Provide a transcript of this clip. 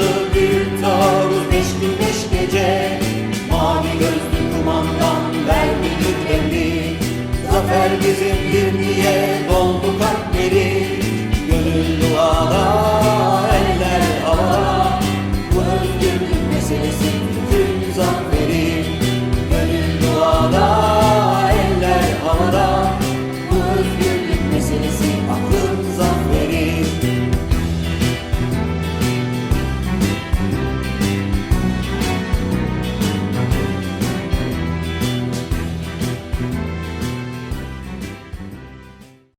Kanlı bir tavus beş gün beş gece. Mavi gözlü kumandan verdi bir emri Zafer bizim yirmi